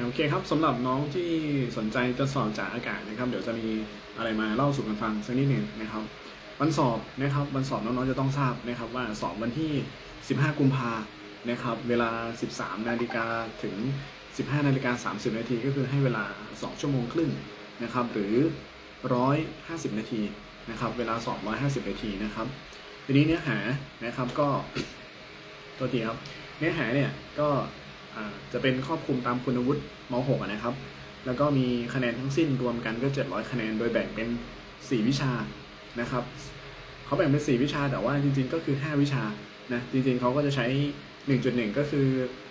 โอเคครับสำหรับน้องที่สนใจจะสอบจากอากาศนะครับ เดี๋ยวจะมีอะไรมาเล่าสู่กันฟังสักนิดหนึ่งนะครับวันสอบนะครับวันสอบน้องๆจะต้องทราบนะครับว่าสอบวันที่ 15 กุมภานะครับเวลา 13 นาฬิกาถึง 15 นาฬิกา 30 นาทีก็คือให้เวลา 2 ชั่วโมงครึ่งนะครับหรือ 150 นาทีนะครับเวลาสอบ150 นาทีนะครับทีนี้เนื้อหานะครับก็ตัวทีครับเนื้อหาเนี่ยก็ จะเป็นครอบคลุมตามคุณวุฒิม .6 นะครับ แล้วก็มีคะแนนทั้งสิ้นรวมกันก็ 700 คะแนน โดยแบ่งเป็น 4 วิชานะครับเขาแบ่งเป็น 4 วิชาแต่ว่าจริงๆ ก็คือ 5 วิชานะจริงๆเขาก็จะใช้ 1.1 ก็คือ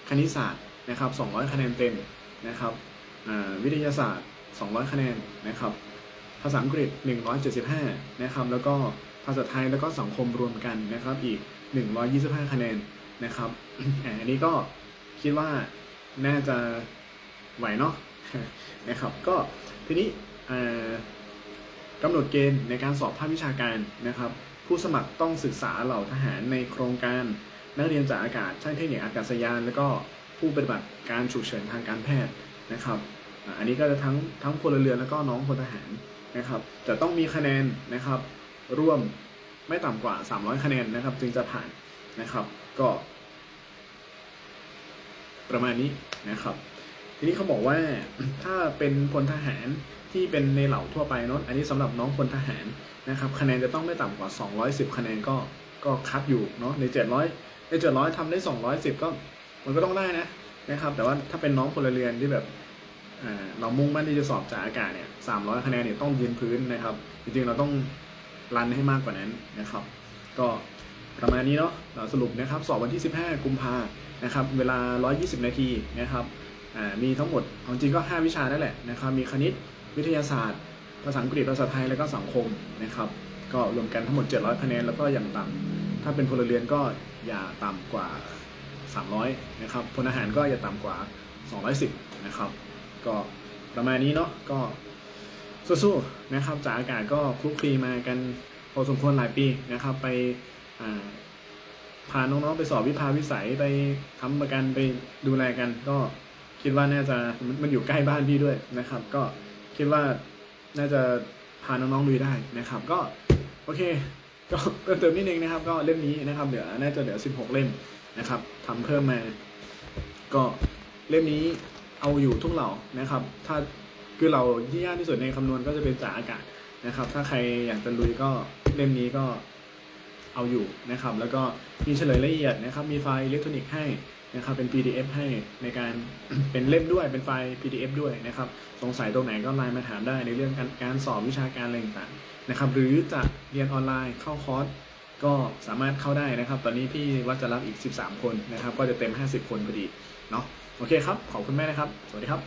คณิตศาสตร์นะครับ 200 คะแนนเต็มนะครับวิทยาศาสตร์ 200 คะแนนนะครับ ภาษาอังกฤษ 175 นะครับ แล้วก็ภาษาไทยแล้วก็สังคมรวมกันนะครับอีก 125 คะแนนนะครับอันนี้ก็ คิดว่าน่าจะไหวเนาะนะครับก็ทีนี้กำหนดเกณฑ์ในการสอบภาควิชาการนะครับ ผู้สมัครต้องศึกษาเหล่าทหารในโครงการนักเรียนจากอากาศช่างเทคนิคอากาศยาน แล้วก็ผู้ปฏิบัติการฉุกเฉินทางการแพทย์นะครับ อันนี้ก็จะทั้งทั้งพลเรือนแล้วก็น้องพลทหารนะครับจะต้องมีคะแนนนะครับร่วมไม่ต่ำกว่า 300 คะแนนนะครับ จึงจะผ่านนะครับ ก็ ประมาณนี้นะครับ ทีนี้เขาบอกว่าถ้าเป็นพลทหารที่เป็นในเหล่าทั่วไปเนอะอันนี้สำหรับน้องพลทหารนะครับ คะแนนจะต้องไม่ต่ำกว่า 210 คะแนนก็ก็คัดอยู่เนาะใน 700 ใน 700ทำได้ 210 ก็มันก็ต้องได้นะนะครับ แต่ว่าถ้าเป็นน้องพลเรือนที่แบบอ่าเรามุ่งมั่นที่จะสอบจากอากาศเนี่ยสามร้อยคะแนนเนี่ยต้องยืนพื้นนะครับ จริงๆ เราต้องรันให้มากกว่านั้นนะครับ ก็ประมาณนี้เนาะ เราสรุปนะครับ สอบวันที่ 15 กุมภา นะครับเวลา 120 นาทีนะครับมีทั้งหมดเอาจริงก็ 5 วิชานั่นแหละนะครับมีคณิตวิทยาศาสตร์ ภาษาอังกฤษภาษาไทยแล้วก็สังคมนะครับก็รวมกันทั้งหมด 700 คะแนนแล้วก็อย่างต่ำถ้าเป็นพลเรือนก็อย่าต่ำกว่า 300 นะครับพลทหารก็อย่าต่ำกว่า 210 นะครับ ก็ประมาณนี้เนาะก็สู้ๆนะครับจากอากาศก็คลุกคลีมากันพอสมควรหลายปีนะครับไปอ่า พาน้องๆไปสอบวิพาวิสัยไปทำประกันไปดูแลกัน ก็คิดว่าน่าจะมันอยู่ใกล้บ้านพี่ด้วยนะครับ ก็คิดว่าน่าจะพาน้องๆลุยได้นะครับ ก็โอเคก็เพิ่มเติมนิดนึงนะครับ ก็เล่มนี้นะครับเดี๋ยวน่าจะเหลือ 16 เล่มนะครับทำเพิ่มมา ก็เล่มนี้เอาอยู่ทุกเหล่านะครับ ถ้าคือเราที่ยากที่สุดในคำนวณก็จะเป็นจากอากาศนะครับ ถ้าใครอยากจะลุยก็เล่มนี้ก็ เอาอยู่นะครับแล้วก็มีเฉลยละเอียดนะครับมีไฟล์อิเล็กทรอนิกส์ให้นะครับเป็น PDF ให้ในการเป็นเล่มด้วยเป็นไฟล์ PDF ด้วยนะครับสงสัยตรงไหนก็ไลน์มาถามได้ในเรื่องการการสอบวิชาการอะไรต่างๆนะครับหรือจะเรียนออนไลน์เข้าคอร์สก็สามารถเข้าได้นะครับ ตอนนี้พี่ว่าจะรับอีก 13 คนนะครับ ก็จะเต็ม 50 คนพอดีเนาะโอเคครับ ขอบคุณแม่นะครับ สวัสดีครับ